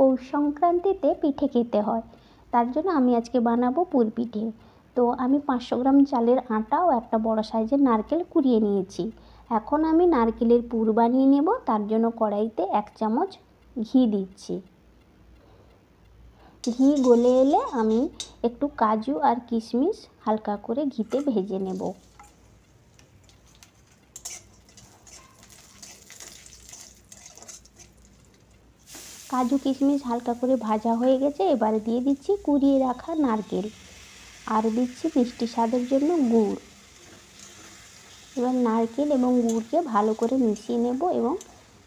পৌষ সংক্রান্তিতে পিঠে খেতে হয়। তার জন্য আমি আজকে বানাবো পুর পিঠে। তো আমি পাঁচশো গ্রাম চালের আটা ও একটা বড় সাইজের নারকেল কুড়িয়ে নিয়েছি। এখন আমি নারকেলের পুর বানিয়ে নেব। তার জন্য কড়াইতে এক চামচ ঘি দিচ্ছি। ঘি গলে এলে আমি একটু কাজু আর কিশমিশ হালকা করে ঘিতে ভেজে নেব। কাজু কিশমিশ হালকা করে ভাজা হয়ে গেছে, এবারে দিয়ে দিচ্ছি কুড়িয়ে রাখা নারকেল। আর দিচ্ছি মিষ্টি স্বাদের জন্য গুড়। এবার নারকেল এবং গুড়কে ভালো করে মিশিয়ে নেব এবং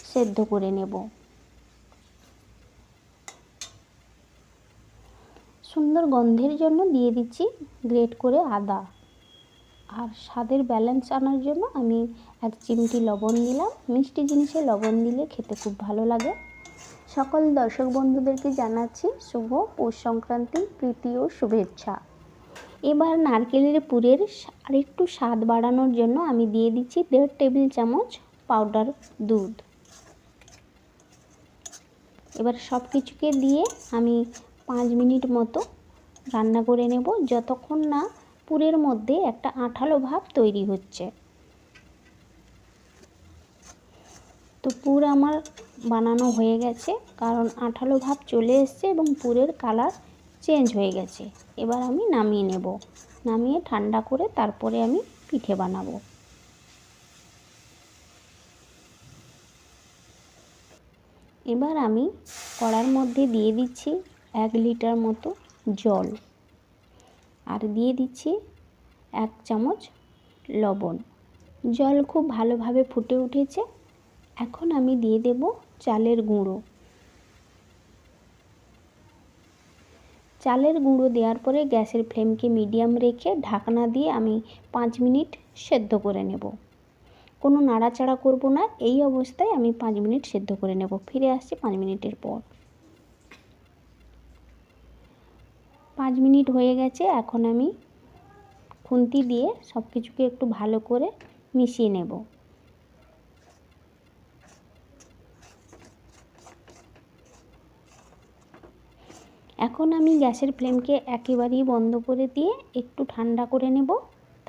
সেদ্ধ করে নেব। সুন্দর গন্ধের জন্য দিয়ে দিচ্ছি গ্রেট করে আদা। আর স্বাদের ব্যালেন্স আনার জন্য আমি এক চিমটি লবণ দিলাম। মিষ্টি জিনিসে লবণ দিলে খেতে খুব ভালো লাগে। সকল দর্শক বন্ধুদেরকে জানাচ্ছি শুভ পৌষ সংক্রান্তির প্রীতি ও শুভেচ্ছা। এবার নারকেলের পুরের আরেকটু স্বাদ বাড়ানোর জন্য আমি দিয়ে দিচ্ছি দেড় টেবিল চামচ পাউডার দুধ। এবার সব কিছুকে দিয়ে আমি পাঁচ মিনিট মতো রান্না করে নেব, যতক্ষণ না পুরের মধ্যে একটা আঠালো ভাব তৈরি হচ্ছে। তো পুর আমার বানানো হয়ে গেছে, কারণ আঠালো ভাব চলে এসছে এবং পুরের কালার চেঞ্জ হয়ে গেছে। এবার আমি নামিয়ে নেব। নামিয়ে ঠান্ডা করে তারপরে আমি পিঠে বানাবো। এবার আমি কড়ার মধ্যে দিয়ে দিচ্ছি এক লিটার মতো জল। আর দিয়ে দিচ্ছি এক চামচ লবণ। জল খুব ভালোভাবে ফুটে উঠেছে। এখন আমি দিয়ে দেব চালের গুঁড়ো। চালের গুঁড়ো দেওয়ার পরে গ্যাসের ফ্লেমকে মিডিয়াম রেখে ঢাকনা দিয়ে আমি পাঁচ মিনিট সেদ্ধ করে নেব। কোনো নাড়াচাড়া করব না, এই অবস্থায় আমি পাঁচ মিনিট সেদ্ধ করে নেব। ফিরে আসছি পাঁচ মিনিটের পর। পাঁচ মিনিট হয়ে গেছে, এখন আমি খুন্তি দিয়ে সব কিছুকে একটু ভালো করে মিশিয়ে নেব। এখন আমি গ্যাসের ফ্লেমকে একেবারেই বন্ধ করে দিয়ে একটু ঠান্ডা করে নেব,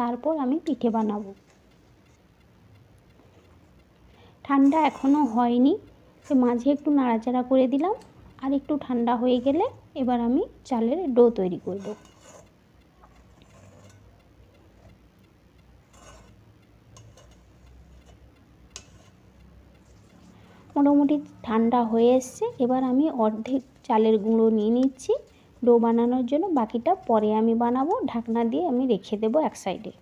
তারপর আমি পিঠে বানাবো। ঠান্ডা এখনও হয়নি তো মাঝে একটু নাড়াচাড়া করে দিলাম, আর একটু ঠান্ডা হয়ে গেলে এবার আমি চালের ডো তৈরি করব। মোটামুটি ঠান্ডা হয়ে এসছে, এবার আমি অর্ধেক চালের গুঁড়ো নিয়ে নিচ্ছি। ডো বানানোর জন্য বাকিটা পরে আমি বানাবো। ঢাকনা দিয়ে আমি রেখে দেবো এক সাইডে।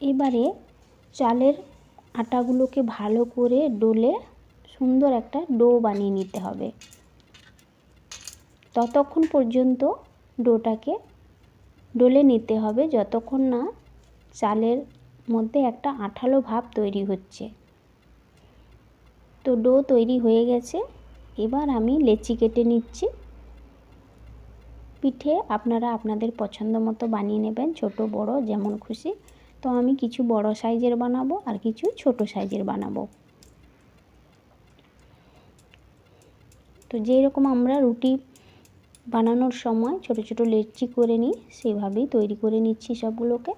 এবারে চালের আটাগুলোকে ভালো করে ডোলে সুন্দর একটা ডো বানিয়ে নিতে হবে। ততক্ষণ পর্যন্ত ডোটাকে ডলে নিতে হবে। যতক্ষণ না চালের মধ্যে একটা আঠালো ভাব তৈরি হচ্ছে। তো ডো তৈরি হয়ে গেছে। এবার আমি লেচি কেটে নিচ্ছি। পিঠে আপনারা আপনাদের পছন্দ মতো বানিয়ে নেবেন, ছোট, বড়, যেমন খুশি। তো আমি কিছু বড় সাইজের বানাবো আর কিছু ছোট সাইজের বানাবো। তো যেই রকম আমরা রুটি বানানোর সময় ছোট ছোট লেচি করে নিই, সেভাবেই তৈরি করে নিচ্ছি সবগুলোকে।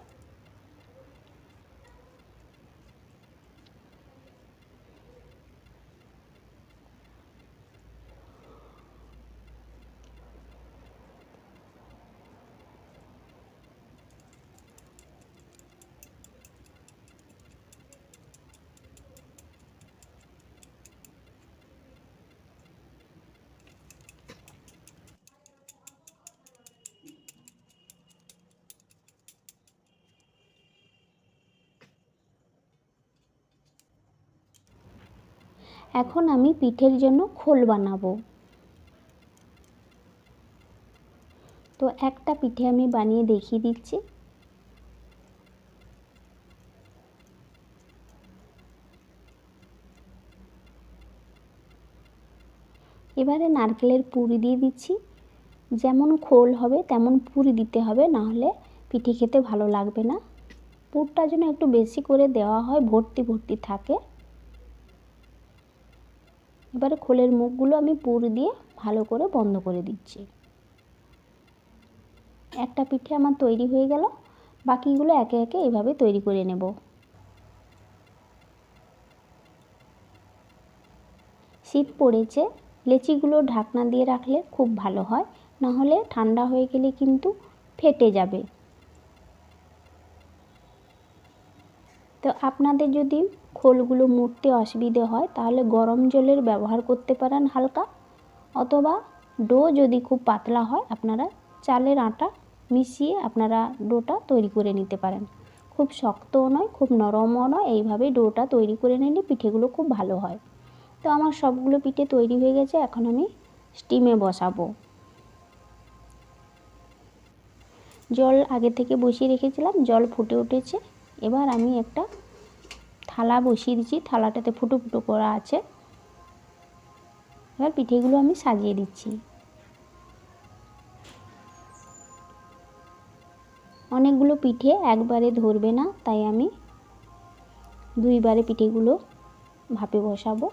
এখন আমি পিঠের জন্য খোল বানাবো। তো একটা পিঠে আমি বানিয়ে দেখিয়ে দিচ্ছি। এবারে নারকেলের পুরি দিয়ে দিচ্ছি। যেমন খোল হবে, তেমন পুরি দিতে হবে, না হলে পিঠে খেতে ভালো লাগবে না। পুরটা যেন একটু বেশি করে দেওয়া হয়, ভর্তি ভর্তি থাকে। এবারে খোলের মুখগুলো আমি পুর দিয়ে ভালো করে বন্ধ করে দিচ্ছি। একটা পিঠে আমার তৈরি হয়ে গেল, বাকিগুলো একে একে এভাবে তৈরি করে নেব। শীত পড়েছে, লেচিগুলো ঢাকনা দিয়ে রাখলে খুব ভালো হয়, নাহলে ঠান্ডা হয়ে গেলে কিন্তু ফেটে যাবে। তো আপনাদের যদি খোলগুলো মুড়তে অসুবিধে হয়, তাহলে গরম জলের ব্যবহার করতে পারেন হালকা। অথবা ডো যদি খুব পাতলা হয়, আপনারা চালের আটা মিশিয়ে আপনারা ডোটা তৈরি করে নিতে পারেন। খুব শক্তও নয়, খুব নরমও নয়, এইভাবে ডোটা তৈরি করে নিলে পিঠেগুলো খুব ভালো হয়। তো আমার সবগুলো পিঠে তৈরি হয়ে গেছে, এখন আমি স্টিমে বসাবো। জল আগে থেকে বসিয়ে রেখেছিলাম, জল ফুটে উঠেছে। এবার আমি একটা থালা বসিয়ে দিচ্ছি। থালাটাতে ফুটো ফুটো করা আছে। এবার পিঠেগুলো আমি সাজিয়ে দিচ্ছি। অনেকগুলো পিঠে একবারে ধরবে না, তাই আমি দুইবারে পিঠেগুলো ভাপে বসাবো।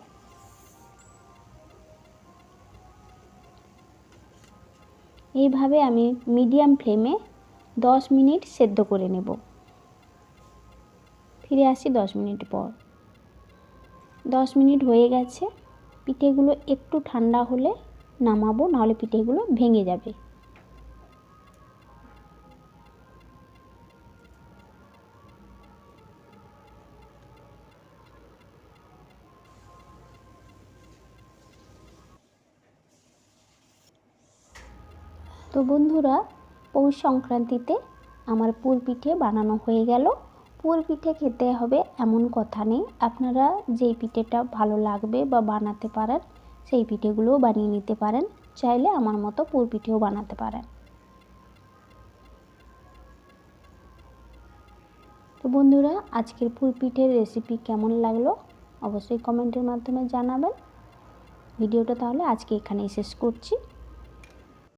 এইভাবে আমি মিডিয়াম ফ্লেমে দশ মিনিট সেদ্ধ করে নেব। ফিরে আসি দশ মিনিট পর। দশ মিনিট হয়ে গেছে, পিঠেগুলো একটু ঠান্ডা হলে নামাবো, নাহলে পিঠেগুলো ভেঙে যাবে। তো বন্ধুরা, পৌষ সংক্রান্তিতে আমার পুর পিঠে বানানো হয়ে গেল। পুর পিঠে খেতে হবে এমন কথা নেই। আপনারা যেই পিঠেটা ভালো লাগবে বা বানাতে পারেন, সেই পিঠেগুলোও বানিয়ে নিতে পারেন। চাইলে আমার মতো পুর পিঠেও বানাতে পারেন। তো বন্ধুরা, আজকের পুর পিঠের রেসিপি কেমন লাগল? অবশ্যই কমেন্টের মাধ্যমে জানাবেন। ভিডিওটা তাহলে আজকে এখানেই শেষ করছি।